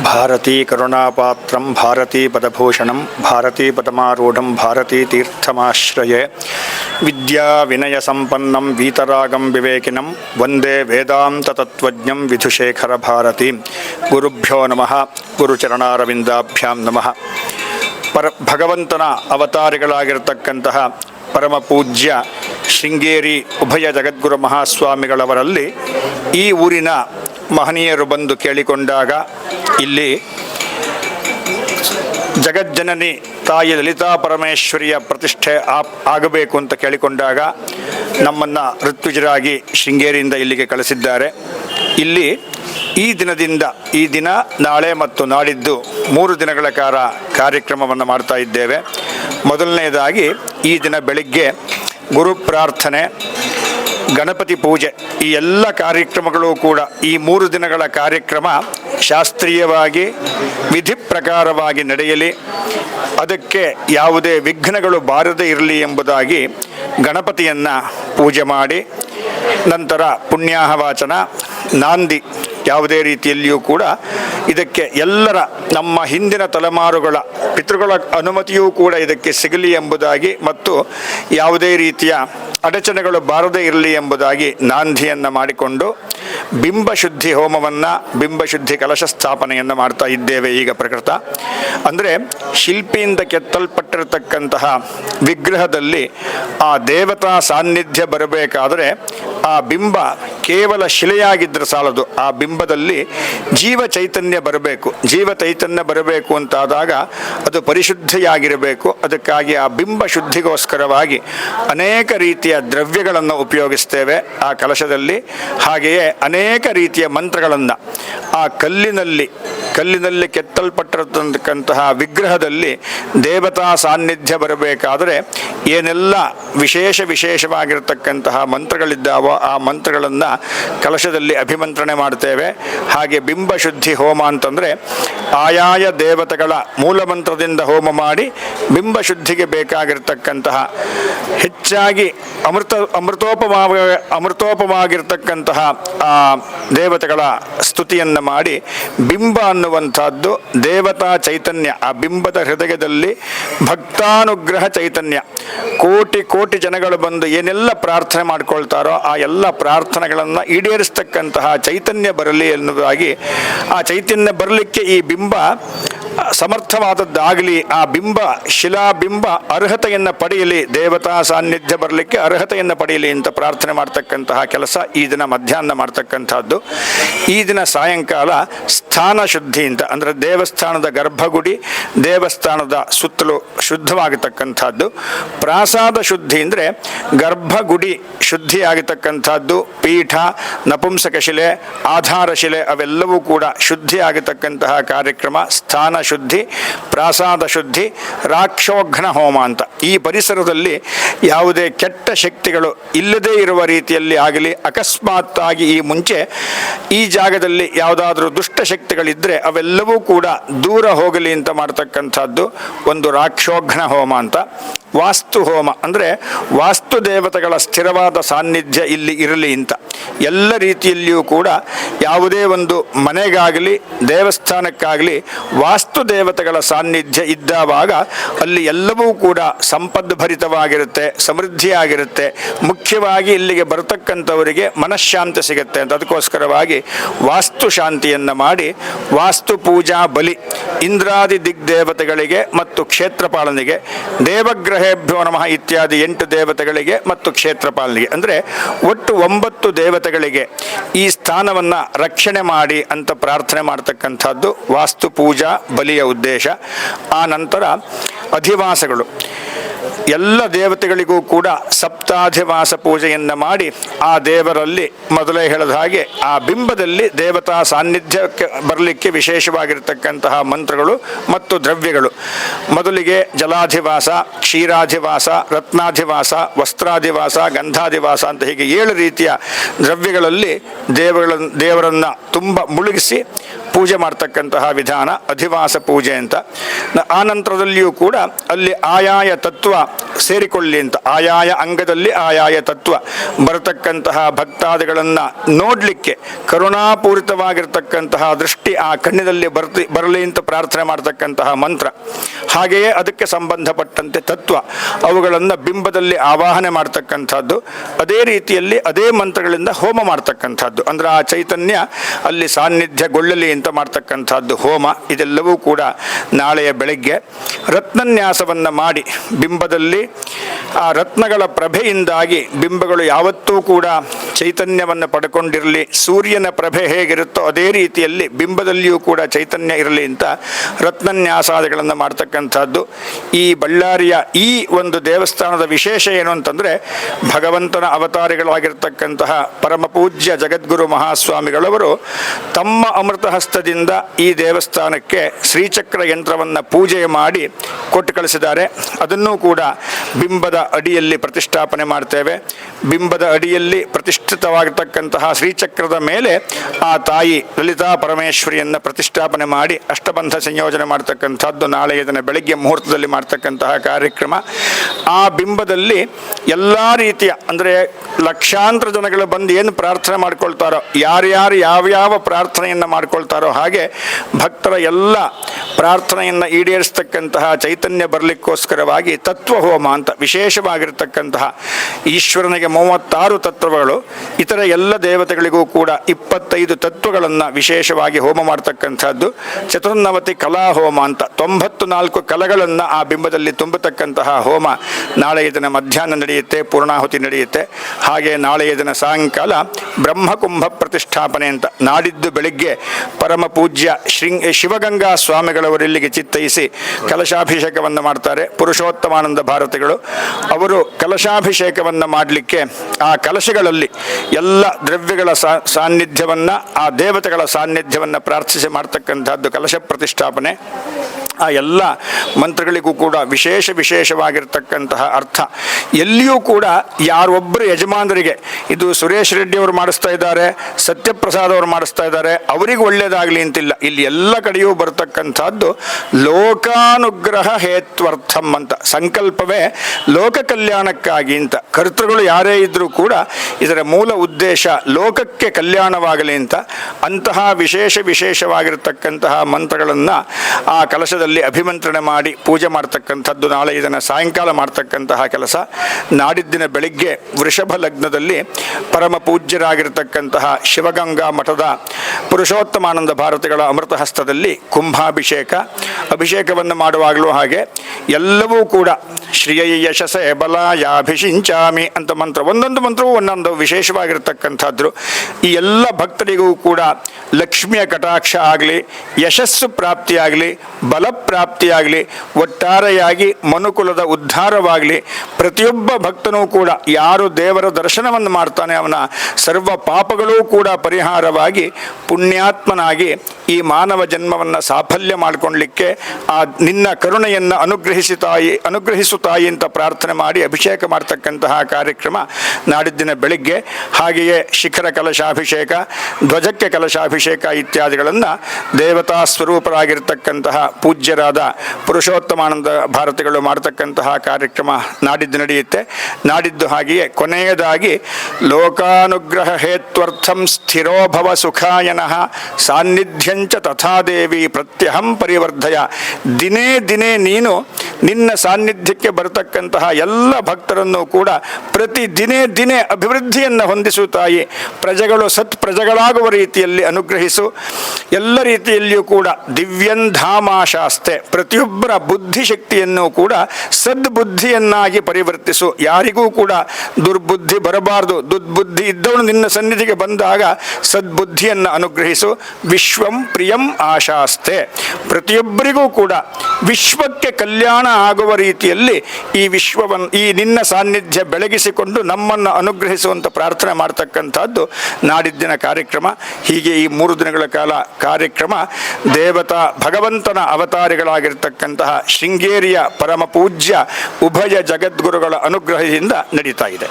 ಭಾರತೀ ಕರುಣಾಪಾತ್ರಂ ಭಾರತೀ ಪದಭೂಷಣಂ ಭಾರತೀ ಪದಮಾರೂಢಂ ಭಾರತೀ ತೀರ್ಥಮಾಶ್ರಯೇ ವಿದ್ಯಾ ವಿನಯ ಸಂಪನ್ನಂ ವೀತರಾಗಂ ವಿವೇಕಿನಂ ವಂದೇ ವೇದಾಂತ ತತ್ವಜ್ಞಂ ವಿಧುಶೇಖರ ಭಾರತಿ ಗುರುಭ್ಯೋ ನಮಃ ಗುರುಚರಣಾರವಿಂದಾಭ್ಯಾಂ ನಮಃ ಪರ ಭಗವಂತನ ಅವತಾರಿಗಳಾಗಿರ್ತಕ್ಕಂತಹ ಪರಮ ಪೂಜ್ಯ ಶೃಂಗೇರಿ ಉಭಯ ಜಗದ್ಗುರು ಮಹಾಸ್ವಾಮಿಗಳವರಲ್ಲಿ ಈ ಊರಿನ ಮಹನೀಯರು ಬಂದು ಕೇಳಿಕೊಂಡಾಗ ಇಲ್ಲಿ ಜಗಜ್ಜನನಿ ತಾಯಿ ಲಲಿತಾ ಪರಮೇಶ್ವರಿಯ ಪ್ರತಿಷ್ಠೆ ಆಪ್ ಆಗಬೇಕು ಅಂತ ಕೇಳಿಕೊಂಡಾಗ ನಮ್ಮನ್ನು ಋತ್ವಿಜರಾಗಿ ಶೃಂಗೇರಿಯಿಂದ ಇಲ್ಲಿಗೆ ಕಳಿಸಿದ್ದಾರೆ. ಇಲ್ಲಿ ಈ ದಿನದಿಂದ ಈ ದಿನ, ನಾಳೆ ಮತ್ತು ನಾಡಿದ್ದು ಮೂರು ದಿನಗಳ ಕಾಲ ಕಾರ್ಯಕ್ರಮವನ್ನು ಮಾಡ್ತಾ ಇದ್ದೇವೆ. ಮೊದಲನೆಯದಾಗಿ ಈ ದಿನ ಬೆಳಿಗ್ಗೆ ಗುರು ಪ್ರಾರ್ಥನೆ ಗಣಪತಿ ಪೂಜೆ, ಈ ಎಲ್ಲ ಕಾರ್ಯಕ್ರಮಗಳು ಕೂಡ ಈ ಮೂರು ದಿನಗಳ ಕಾರ್ಯಕ್ರಮ ಶಾಸ್ತ್ರೀಯವಾಗಿ, ವಿಧಿ ಪ್ರಕಾರವಾಗಿ ನಡೆಯಲಿ. ಅದಕ್ಕೆ ಯಾವುದೇ ವಿಘ್ನಗಳು ಬಾರದೇ ಇರಲಿ ಎಂಬುದಾಗಿ ಗಣಪತಿಯನ್ನು ಪೂಜೆ ಮಾಡಿ. ನಂತರ ಪುಣ್ಯಾಹವಾಚನ ನಾಂದಿ ಯಾವುದೇ ರೀತಿಯಲ್ಲಿಯೂ ಕೂಡ ಇದಕ್ಕೆ ಎಲ್ಲರ ನಮ್ಮ ಹಿಂದಿನ ತಲೆಮಾರುಗಳ ಪಿತೃಗಳ ಅನುಮತಿಯೂ ಕೂಡ ಇದಕ್ಕೆ ಸಿಗಲಿ ಎಂಬುದಾಗಿ ಮತ್ತು ಯಾವುದೇ ರೀತಿಯ ಅಡಚಣೆಗಳು ಬಾರದೇ ಇರಲಿ ಎಂಬುದಾಗಿ ನಾಂದಿಯನ್ನು ಮಾಡಿಕೊಂಡು ಬಿಂಬಶುದ್ಧಿ ಹೋಮವನ್ನು ಬಿಂಬಶುದ್ಧಿ ಕಲಶ ಸ್ಥಾಪನೆಯನ್ನು ಮಾಡ್ತಾ ಇದ್ದೇವೆ ಈಗ ಪ್ರಕೃತ. ಅಂದರೆ ಶಿಲ್ಪಿಯಿಂದ ಕೆತ್ತಲ್ಪಟ್ಟಿರತಕ್ಕಂತಹ ವಿಗ್ರಹದಲ್ಲಿ ಆ ದೇವತಾ ಸಾನ್ನಿಧ್ಯ ಬರಬೇಕಾದರೆ ಆ ಬಿಂಬ ಕೇವಲ ಶಿಲೆಯಾಗಿದ್ದರೆ ಸಾಲದು. ಆ ಬಿಂಬದಲ್ಲಿ ಜೀವ ಚೈತನ್ಯ ಬರಬೇಕು. ಜೀವ ಚೈತನ್ಯ ಬರಬೇಕು ಅಂತಾದಾಗ ಅದು ಪರಿಶುದ್ಧಿಯಾಗಿರಬೇಕು. ಅದಕ್ಕಾಗಿ ಆ ಬಿಂಬ ಶುದ್ಧಿಗೋಸ್ಕರವಾಗಿ ಅನೇಕ ರೀತಿಯ ದ್ರವ್ಯಗಳನ್ನು ಉಪಯೋಗಿಸ್ತೇವೆ. ಆ ಕಲಶದಲ್ಲಿ ಹಾಗೆಯೇ ಅನೇಕ ರೀತಿಯ ಮಂತ್ರಗಳನ್ನು ಆ ಕಲ್ಲಿನಲ್ಲಿ ಕಲ್ಲಿನಲ್ಲಿ ಕೆತ್ತಲ್ಪಟ್ಟಿರತಕ್ಕಂತಹ ವಿಗ್ರಹದಲ್ಲಿ ದೇವತಾ ಸಾನ್ನಿಧ್ಯ ಬರಬೇಕಾದರೆ ಏನೆಲ್ಲ ವಿಶೇಷ ವಿಶೇಷವಾಗಿರತಕ್ಕಂತಹ ಮಂತ್ರಗಳಿದ್ದಾವೋ ಆ ಮಂತ್ರಗಳನ್ನು ಕಲಶದಲ್ಲಿ ಅಭಿಮಂತ್ರಣೆ ಮಾಡ್ತೇವೆ. ಹಾಗೆ ಬಿಂಬ ಶುದ್ಧಿ ಹೋಮ ಅಂತಂದರೆ ಆಯಾಯ ದೇವತೆಗಳ ಮೂಲ ಮಂತ್ರದಿಂದ ಹೋಮ ಮಾಡಿ ಬಿಂಬ ಶುದ್ಧಿಗೆ ಬೇಕಾಗಿರ್ತಕ್ಕಂತಹ ಹೆಚ್ಚಾಗಿ ಅಮೃತ ಅಮೃತೋಪಮ ಅಮೃತೋಪವಾಗಿರ್ತಕ್ಕಂತಹ ಆ ದೇವತೆಗಳ ಸ್ತುತಿಯನ್ನು ಮಾಡಿ ಬಿಂಬ ಅನ್ನುವಂಥದ್ದು ದೇವತಾ ಚೈತನ್ಯ. ಆ ಬಿಂಬದ ಹೃದಯದಲ್ಲಿ ಭಕ್ತಾನುಗ್ರಹ ಚೈತನ್ಯ. ಕೋಟಿ ಕೋಟಿ ಜನಗಳು ಬಂದು ಏನೆಲ್ಲ ಪ್ರಾರ್ಥನೆ ಮಾಡ್ಕೊಳ್ತಾರೋ ಆ ಎಲ್ಲ ಪ್ರಾರ್ಥನೆಗಳನ್ನು ಈಡೇರಿಸ್ತಕ್ಕಂತಹ ಚೈತನ್ಯ ಬರಲಿ ಎನ್ನುವುದಾಗಿ ಆ ಚೈತನ್ಯ ಬರಲಿಕ್ಕೆ ಈ ಬಿಂಬ ಸಮರ್ಥವಾದದ್ದಾಗಲಿ ಆ ಬಿಂಬ, ಶಿಲಾಬಿಂಬ ಅರ್ಹತೆಯನ್ನು ಪಡೆಯಲಿ, ದೇವತಾ ಸಾನ್ನಿಧ್ಯ ಬರಲಿಕ್ಕೆ ಅರ್ಹತೆಯನ್ನು ಪಡೆಯಲಿ ಅಂತ ಪ್ರಾರ್ಥನೆ ಮಾಡ್ತಕ್ಕಂತಹ ಕೆಲಸ ಈ ದಿನ ಮಧ್ಯಾಹ್ನ ಮಾಡ್ತಕ್ಕಂಥದ್ದು. ಈ ದಿನ ಸಾಯಂಕಾಲ ಸ್ಥಾನ ಶುದ್ಧಿ ಅಂತ, ಅಂದರೆ ದೇವಸ್ಥಾನದ ಗರ್ಭಗುಡಿ, ದೇವಸ್ಥಾನದ ಸುತ್ತಲೂ ಶುದ್ಧವಾಗತಕ್ಕಂಥದ್ದು. ಪ್ರಾಸಾದ ಶುದ್ಧಿ ಅಂದರೆ ಗರ್ಭಗುಡಿ ಶುದ್ಧಿಯಾಗತಕ್ಕಂಥದ್ದು, ಪೀಠ, ನಪುಂಸಕ ಶಿಲೆ, ಆಧಾರ ಶಿಲೆ ಅವೆಲ್ಲವೂ ಕೂಡ ಶುದ್ಧಿ ಆಗತಕ್ಕಂತಹ ಕಾರ್ಯಕ್ರಮ, ಸ್ಥಾನ ಶುದ್ಧಿ. ಪ್ರಾಸಾದ ಶುದ್ಧಿ, ರಾಕ್ಷೋಘ್ನ ಹೋಮ ಅಂತ. ಈ ಪರಿಸರದಲ್ಲಿ ಯಾವುದೇ ಕೆಟ್ಟ ಶಕ್ತಿಗಳು ಇಲ್ಲದೇ ಇರುವ ರೀತಿಯಲ್ಲಿ ಆಗಲಿ, ಅಕಸ್ಮಾತ್ತಾಗಿ ಈ ಮುಂಚೆ ಈ ಜಾಗದಲ್ಲಿ ಯಾವುದಾದ್ರೂ ದುಷ್ಟ ಶಕ್ತಿಗಳಿದ್ದರೆ ಅವೆಲ್ಲವೂ ಕೂಡ ದೂರ ಹೋಗಲಿ ಅಂತ ಮಾಡ್ತಕ್ಕಂಥದ್ದು ಒಂದು ರಾಕ್ಷೋಘ್ನ ಹೋಮ ಅಂತ. ವಾಸ್ತು ಹೋಮ ಅಂದರೆ ವಾಸ್ತು ದೇವತೆಗಳ ಸ್ಥಿರವಾದ ಸಾನ್ನಿಧ್ಯ ಇಲ್ಲಿ ಇರಲಿ ಅಂತ. ಎಲ್ಲ ರೀತಿಯಲ್ಲಿಯೂ ಕೂಡ ಯಾವುದೇ ಒಂದು ಮನೆಗಾಗಲಿ, ದೇವಸ್ಥಾನಕ್ಕಾಗಲಿ ವಾಸ್ತು ದೇವತೆಗಳ ಸಾನ್ನಿಧ್ಯ ಇದ್ದಾವಾಗ ಅಲ್ಲಿ ಎಲ್ಲವೂ ಕೂಡ ಸಂಪದ್ಭರಿತವಾಗಿರುತ್ತೆ ಸಮೃದ್ಧಿಯಾಗಿರುತ್ತೆ. ಮುಖ್ಯವಾಗಿ ಇಲ್ಲಿಗೆ ಬರತಕ್ಕಂಥವರಿಗೆ ಮನಃಶಾಂತಿ ಸಿಗುತ್ತೆ ಅಂತ ಅದಕ್ಕೋಸ್ಕರವಾಗಿ ವಾಸ್ತು ಶಾಂತಿಯನ್ನು ಮಾಡಿ ವಾಸ್ತು ಪೂಜಾ ಬಲಿ ಇಂದ್ರಾದಿ ದಿಗ್ದೇವತೆಗಳಿಗೆ ಮತ್ತು ಕ್ಷೇತ್ರಪಾಲನೆಗೆ, ದೇವಗ್ರಹೇಭ್ಯೋ ನಮಃ ಇತ್ಯಾದಿ ಎಂಟು ದೇವತೆಗಳಿಗೆ ಮತ್ತು ಕ್ಷೇತ್ರಪಾಲನೆಗೆ. ಅಂದರೆ ಒಟ್ಟು ಒಂಬತ್ತು ದೇವತೆಗಳಿಗೆ ಈ ಸ್ಥಾನವನ್ನು ರಕ್ಷಣೆ ಮಾಡಿ ಅಂತ ಪ್ರಾರ್ಥನೆ ಮಾಡ್ತಕ್ಕಂಥದ್ದು ವಾಸ್ತು ಪೂಜಾ ಬಲಿಯ ಉದ್ದೇಶ. ಆ ನಂತರ ಅಧಿವಾಸಗಳು. ಎಲ್ಲ ದೇವತೆಗಳಿಗೂ ಕೂಡ ಸಪ್ತಾಧಿವಾಸ ಪೂಜೆಯನ್ನು ಮಾಡಿ ಆ ದೇವರಲ್ಲಿ ಮೊದಲೇ ಹೇಳಿದ ಹಾಗೆ ಆ ಬಿಂಬದಲ್ಲಿ ದೇವತಾ ಸಾನ್ನಿಧ್ಯಕ್ಕೆ ಬರಲಿಕ್ಕೆ ವಿಶೇಷವಾಗಿರತಕ್ಕಂತಹ ಮಂತ್ರಗಳು ಮತ್ತು ದ್ರವ್ಯಗಳು. ಮೊದಲಿಗೆ ಜಲಾಧಿವಾಸ, ಕ್ಷೀರಾಧಿವಾಸ, ರತ್ನಾಧಿವಾಸ, ವಸ್ತ್ರಾಧಿವಾಸ, ಗಂಧಾಧಿವಾಸ ಅಂತ ಹೀಗೆ ಏಳು ರೀತಿಯ ದ್ರವ್ಯಗಳಲ್ಲಿ ದೇವಗಳ ದೇವರನ್ನು ತುಂಬ ಮುಳುಗಿಸಿ ಪೂಜೆ ಮಾಡ್ತಕ್ಕಂತಹ ವಿಧಾನ ಅಧಿವಾಸ ಪೂಜೆ ಅಂತ. ಆ ನಂತರದಲ್ಲಿಯೂ ಕೂಡ ಅಲ್ಲಿ ಆಯಾಯ ತತ್ವ ಸೇರಿಕೊಳ್ಳಿ ಅಂತ. ಆಯಾಯ ಅಂಗದಲ್ಲಿ ಆಯಾಯ ತತ್ವ ಬರತಕ್ಕಂತಹ ಭಕ್ತಾದಿಗಳನ್ನು ನೋಡಲಿಕ್ಕೆ, ಕರುಣಾಪೂರಿತವಾಗಿರ್ತಕ್ಕಂತಹ ದೃಷ್ಟಿ ಆ ಕಣ್ಣಿನಲ್ಲಿ ಬರ್ತಿ, ಬರಲಿ ಅಂತ ಪ್ರಾರ್ಥನೆ ಮಾಡ್ತಕ್ಕಂತಹ ಮಂತ್ರ. ಹಾಗೆಯೇ ಅದಕ್ಕೆ ಸಂಬಂಧಪಟ್ಟಂತೆ ತತ್ವ, ಅವುಗಳನ್ನು ಬಿಂಬದಲ್ಲಿ ಆವಾಹನೆ ಮಾಡ್ತಕ್ಕಂಥದ್ದು, ಅದೇ ರೀತಿಯಲ್ಲಿ ಅದೇ ಮಂತ್ರಗಳಿಂದ ಹೋಮ ಮಾಡ್ತಕ್ಕಂಥದ್ದು. ಅಂದ್ರೆ ಆ ಚೈತನ್ಯ ಅಲ್ಲಿ ಸಾನ್ನಿಧ್ಯಗೊಳ್ಳಲಿ ಅಂತ ಮಾಡ್ತಕ್ಕಂಥದ್ದು ಹೋಮ. ಇದೆಲ್ಲವೂ ಕೂಡ ನಾಳೆಯ ಬೆಳಗ್ಗೆ ರತ್ನನ್ಯಾಸವನ್ನು ಮಾಡಿ ಬಿಂಬದಲ್ಲಿ ಆ ರತ್ನಗಳ ಪ್ರಭೆಯಿಂದಾಗಿ ಬಿಂಬಗಳು ಯಾವತ್ತೂ ಕೂಡ ಚೈತನ್ಯವನ್ನು ಪಡ್ಕೊಂಡಿರಲಿ, ಸೂರ್ಯನ ಪ್ರಭೆ ಹೇಗಿರುತ್ತೋ ಅದೇ ರೀತಿಯಲ್ಲಿ ಬಿಂಬದಲ್ಲಿಯೂ ಕೂಡ ಚೈತನ್ಯ ಇರಲಿ ಅಂತ ರತ್ನನ್ಯಾಸಾದಿಗಳನ್ನು ಮಾಡ್ತಕ್ಕಂಥದ್ದು. ಈ ಬಳ್ಳಾರಿಯ ಈ ಒಂದು ದೇವಸ್ಥಾನದ ವಿಶೇಷ ಏನು ಅಂತಂದರೆ ಭಗವಂತನ ಅವತಾರಿಗಳಾಗಿರ್ತಕ್ಕಂತಹ ಪರಮಪೂಜ್ಯ ಜಗದ್ಗುರು ಮಹಾಸ್ವಾಮಿಗಳವರು ತಮ್ಮ ಅಮೃತ ಹಸ್ತದಿಂದ ಈ ದೇವಸ್ಥಾನಕ್ಕೆ ಶ್ರೀಚಕ್ರ ಯಂತ್ರವನ್ನು ಪೂಜೆ ಮಾಡಿ ಕೊಟ್ಟು ಕಳಿಸಿದ್ದಾರೆ. ಅದನ್ನೂ ಕೂಡ ಬಿಂಬದ ಅಡಿಯಲ್ಲಿ ಪ್ರತಿಷ್ಠಾಪನೆ ಮಾಡ್ತೇವೆ. ಬಿಂಬದ ಅಡಿಯಲ್ಲಿ ಪ್ರತಿಷ್ಠಿತವಾಗಿರ್ತಕ್ಕಂತಹ ಶ್ರೀಚಕ್ರದ ಮೇಲೆ ಆ ತಾಯಿ ಲಲಿತಾ ಪರಮೇಶ್ವರಿಯನ್ನು ಪ್ರತಿಷ್ಠಾಪನೆ ಮಾಡಿ ಅಷ್ಟಬಂಧ ಸಂಯೋಜನೆ ಮಾಡ್ತಕ್ಕಂಥದ್ದು. ನಾಳೆಯ ದಿನ ಬೆಳಗ್ಗೆ ಮುಹೂರ್ತದಲ್ಲಿ ಮಾಡ್ತಕ್ಕಂತಹ ಕಾರ್ಯಕ್ರಮ. ಆ ಬಿಂಬದಲ್ಲಿ ಎಲ್ಲ ರೀತಿಯ, ಅಂದರೆ ಲಕ್ಷಾಂತರ ಜನಗಳು ಬಂದು ಏನು ಪ್ರಾರ್ಥನೆ ಮಾಡ್ಕೊಳ್ತಾರೋ, ಯಾರ್ಯಾರು ಯಾವ್ಯಾವ ಪ್ರಾರ್ಥನೆಯನ್ನು ಮಾಡ್ಕೊಳ್ತಾರೋ ಹಾಗೆ ಭಕ್ತರ ಎಲ್ಲ ಪ್ರಾರ್ಥನೆಯನ್ನು ಈಡೇರಿಸ್ತಕ್ಕಂತಹ ಚೈತನ್ಯ ಬರಲಿಕ್ಕೋಸ್ಕರವಾಗಿ ತತ್ವ ಹೋಮ ಅಂತ ವಿಶೇಷವಾಗಿರ್ತಕ್ಕಂತಹ ಈಶ್ವರನಿಗೆ ಮೂವತ್ತಾರು ತತ್ವಗಳು, ಇತರ ಎಲ್ಲ ದೇವತೆಗಳಿಗೂ ಕೂಡ ಇಪ್ಪತ್ತೈದು ತತ್ವಗಳನ್ನು ವಿಶೇಷವಾಗಿ ಹೋಮ ಮಾಡ್ತಕ್ಕಂಥದ್ದು. ಚತುರ್ನವತಿ ಕಲಾ ಹೋಮ ಅಂತ ತೊಂಬತ್ತು ನಾಲ್ಕು ಕಲೆಗಳನ್ನು ಆ ಬಿಂಬದಲ್ಲಿ ತುಂಬತಕ್ಕಂತಹ ಹೋಮ ನಾಳೆ ದಿನ ಮಧ್ಯಾಹ್ನ ನಡೆಯುತ್ತೆ. ಪೂರ್ಣಾಹುತಿ ನಡೆಯುತ್ತೆ. ಹಾಗೆ ನಾಳೆಯ ದಿನ ಸಾಯಂಕಾಲ ಬ್ರಹ್ಮಕುಂಭ ಪ್ರತಿಷ್ಠಾಪನೆ ಅಂತ ನಾಡಿದ್ದು ಬೆಳಿಗ್ಗೆ ಪರಮ ಪೂಜ್ಯ ಶ್ರೀ ಶಿವಗಂಗಾ ಸ್ವಾಮಿಗಳವರಿಲ್ಲಿಗೆ ಚಿತ್ತೈಸಿ ಕಲಶಾಭಿಷೇಕವನ್ನು ಮಾಡ್ತಾರೆ. ಪುರುಷೋತ್ತಮಾನಂದ ಭಾರತಿಗಳು ಅವರು ಕಲಶಾಭಿಷೇಕವನ್ನು ಮಾಡಲಿಕ್ಕೆ ಆ ಕಲಶಗಳಲ್ಲಿ ಎಲ್ಲ ದ್ರವ್ಯಗಳ ಸಾನ್ನಿಧ್ಯವನ್ನು, ಆ ದೇವತೆಗಳ ಸಾನ್ನಿಧ್ಯವನ್ನು ಪ್ರಾರ್ಥಿಸಿ ಮಾಡ್ತಕ್ಕಂಥದ್ದು ಕಲಶ ಪ್ರತಿಷ್ಠಾಪನೆ. ಆ ಎಲ್ಲ ಮಂತ್ರಗಳಿಗೂ ಕೂಡ ವಿಶೇಷ ವಿಶೇಷವಾಗಿರ್ತಕ್ಕಂತಹ ಅರ್ಥ. ಎಲ್ಲಿಯೂ ಕೂಡ ಯಾರೊಬ್ಬರು ಯಜಮಾನರಿಗೆ, ಇದು ಸುರೇಶ್ ರೆಡ್ಡಿ ಅವರು ಮಾಡಿಸ್ತಾ ಇದ್ದಾರೆ, ಸತ್ಯಪ್ರಸಾದ್ ಅವರು ಮಾಡಿಸ್ತಾ ಇದ್ದಾರೆ, ಅವರಿಗೆ ಒಳ್ಳೆಯದಾಗಲಿ ಅಂತಿಲ್ಲ. ಇಲ್ಲಿ ಎಲ್ಲ ಕಡೆಯೂ ಬರತಕ್ಕಂಥದ್ದು ಲೋಕಾನುಗ್ರಹ ಹೇತ್ವರ್ಥಂ ಅಂತ. ಸಂಕಲ್ಪವೇ ಲೋಕ ಕಲ್ಯಾಣಕ್ಕಾಗಿ ಅಂತ. ಕರ್ತೃಗಳು ಯಾರೇ ಇದ್ದರೂ ಕೂಡ ಇದರ ಮೂಲ ಉದ್ದೇಶ ಲೋಕಕ್ಕೆ ಕಲ್ಯಾಣವಾಗಲಿ ಅಂತ ಅಂತಹ ವಿಶೇಷ ವಿಶೇಷವಾಗಿರ್ತಕ್ಕಂತಹ ಮಂತ್ರಗಳನ್ನು ಆ ಕಲಶದಲ್ಲಿ ಅಭಿಮಂತ್ರಣ ಮಾಡಿ ಪೂಜೆ ಮಾಡ್ತಕ್ಕಂಥದ್ದು, ನಾಳೆ ಇದನ್ನು ಸಾಯಂಕಾಲ ಮಾಡ್ತಕ್ಕಂತಹ ಕೆಲಸ. ನಾಡಿದ್ದಿನ ಬೆಳಿಗ್ಗೆ ವೃಷಭ ಲಗ್ನದಲ್ಲಿ ಪರಮ ಪೂಜ್ಯರಾಗಿರ್ತಕ್ಕಂತಹ ಶಿವಗಂಗಾ ಮಠದ ಪುರುಷೋತ್ತಮಾನಂದ ಭಾರತಿಗಳ ಅಮೃತ ಹಸ್ತದಲ್ಲಿ ಕುಂಭಾಭಿಷೇಕ. ಅಭಿಷೇಕವನ್ನು ಮಾಡುವಾಗಲೂ ಹಾಗೆ ಎಲ್ಲವೂ ಕೂಡ ಶ್ರೀಯ ಯಶಸ ಬಲ ಯಾಭಿಷಿಂಚಾಮಿ ಅಂತ ಮಂತ್ರ, ಒಂದೊಂದು ಮಂತ್ರವೂ ಒಂದೊಂದು ವಿಶೇಷವಾಗಿರ್ತಕ್ಕಂಥದ್ದು. ಈ ಎಲ್ಲ ಭಕ್ತರಿಗೂ ಕೂಡ ಲಕ್ಷ್ಮಿಯ ಕಟಾಕ್ಷ ಆಗಲಿ, ಯಶಸ್ಸು ಪ್ರಾಪ್ತಿಯಾಗಲಿ ಬಲ ಪ್ರಾಪ್ತಿಯಾಗಲಿ ಒಟ್ಟಾರೆಯಾಗಿ ಮನುಕುಲದ ಉದ್ಧಾರವಾಗಲಿ, ಪ್ರತಿಯೊಬ್ಬ ಭಕ್ತನೂ ಕೂಡ ಯಾರು ದೇವರ ದರ್ಶನವನ್ನು ಮಾಡ್ತಾನೆ ಅವನ ಸರ್ವ ಪಾಪಗಳೂ ಕೂಡ ಪರಿಹಾರವಾಗಿ ಪುಣ್ಯಾತ್ಮನಾಗಿ ಈ ಮಾನವ ಜನ್ಮವನ್ನು ಸಾಫಲ್ಯ ಮಾಡಿಕೊಳ್ಳಲಿಕ್ಕೆ ಆ ನಿನ್ನ ಕರುಣೆಯನ್ನು ಅನುಗ್ರಹಿಸಿ ತಾಯಿ, ಅನುಗ್ರಹಿಸು ತಾಯಿ ಅಂತ ಪ್ರಾರ್ಥನೆ ಮಾಡಿ ಅಭಿಷೇಕ ಮಾಡ್ತಕ್ಕಂತಹ ಕಾರ್ಯಕ್ರಮ ನಾಡಿದ್ದಿನ ಬೆಳಿಗ್ಗೆ. ಹಾಗೆಯೇ ಶಿಖರ ಕಲಶಾಭಿಷೇಕ, ಧ್ವಜಕ್ಕೆ ಕಲಶಾಭಿಷೇಕ ಇತ್ಯಾದಿಗಳನ್ನು ದೇವತಾ ಸ್ವರೂಪರಾಗಿರ್ತಕ್ಕಂತಹ ಪೂಜ್ಯರಾದ ಪುರುಷೋತ್ತಮಾನಂದ ಭಾರತಿಗಳು ಮಾಡತಕ್ಕಂತಹ ಕಾರ್ಯಕ್ರಮ ನಾಡಿದ್ದು ನಡೆಯುತ್ತೆ. ನಾಡಿದ್ದು ಹಾಗೆಯೇ ಕೊನೆಯದಾಗಿ, ಲೋಕಾನುಗ್ರಹ ಹೇತ್ವರ್ಥಂ ಸ್ಥಿರೋಭವ ಸುಖಾಯನಃ ಸಾನ್ನಿಧ್ಯಂಚ ತಥಾದೇವಿ ಪ್ರತ್ಯಹಂ ಪರಿವರ್ಧಯ. ದಿನೇ ದಿನೇ ನೀನು ನಿನ್ನ ಸಾನ್ನಿಧ್ಯಕ್ಕೆ ಬರತಕ್ಕಂತಹ ಎಲ್ಲ ಭಕ್ತರನ್ನು ಕೂಡ ಪ್ರತಿ ದಿನೇ ದಿನೇ ಅಭಿವೃದ್ಧಿಯನ್ನು ಹೊಂದಿಸು ತಾಯಿ. ಪ್ರಜೆಗಳು ಸತ್ ಪ್ರಜೆಗಳಾಗುವ ರೀತಿಯಲ್ಲಿ ಅನುಗ್ರಹಿಸು ಎಲ್ಲ ರೀತಿಯಲ್ಲಿಯೂ ಕೂಡ ದಿವ್ಯಂಧಾಮಾಶಾಸ್ತೆ, ಪ್ರತಿಯೊಬ್ಬರ ಬುದ್ಧಿಶಕ್ತಿಯನ್ನು ಕೂಡ ಸದ್ಬುದ್ಧಿಯನ್ನಾಗಿ ಪರಿವರ್ತಿಸು. ಯಾರಿಗೂ ಕೂಡ ದುರ್ಬುದ್ಧಿ ಬರಬಾರದು. ದುರ್ಬುದ್ಧಿ ಇದ್ದವನು ನಿನ್ನ ಸನ್ನಿಧಿಗೆ ಬಂದಾಗ ಸದ್ಬುದ್ಧಿಯನ್ನು ಅನುಗ್ರಹಿಸು. ವಿಶ್ವಂ ಪ್ರಿಯಂ ಆಶಾಸ್ತೆ. ಪ್ರತಿಯೊಬ್ಬರಿಗೂ ಕೂಡ ವಿಶ್ವಕ್ಕೆ ಕಲ್ಯಾಣ ಆಗುವ ರೀತಿಯಲ್ಲಿ ಈ ವಿಶ್ವವನ್ನು ಈ ನಿನ್ನ ಸಾನ್ನಿಧ್ಯ ಬೆಳಗಿಸಿಕೊಂಡು ನಮ್ಮನ್ನು ಅನುಗ್ರಹಿಸುವಂತ ಪ್ರಾರ್ಥನೆ ಮಾಡ್ತಕ್ಕಂಥದ್ದು ನಾಡಿದ್ದಿನ ಕಾರ್ಯಕ್ರಮ. ಹೀಗೆ ಈ ಮೂರು ದಿನಗಳ ಕಾಲ ಕಾರ್ಯಕ್ರಮ ದೇವತಾ ಭಗವಂತನ ಅವತಾರಿಗಳಾಗಿರ್ತಕ್ಕಂತಹ ಶೃಂಗೇರಿಯ ಪರಮ ಪೂಜ್ಯ ಉಭಯ ಜಗದ್ಗುರುಗಳ ಅನುಗ್ರಹದಿಂದ ನಡೀತಾ ಇದೆ.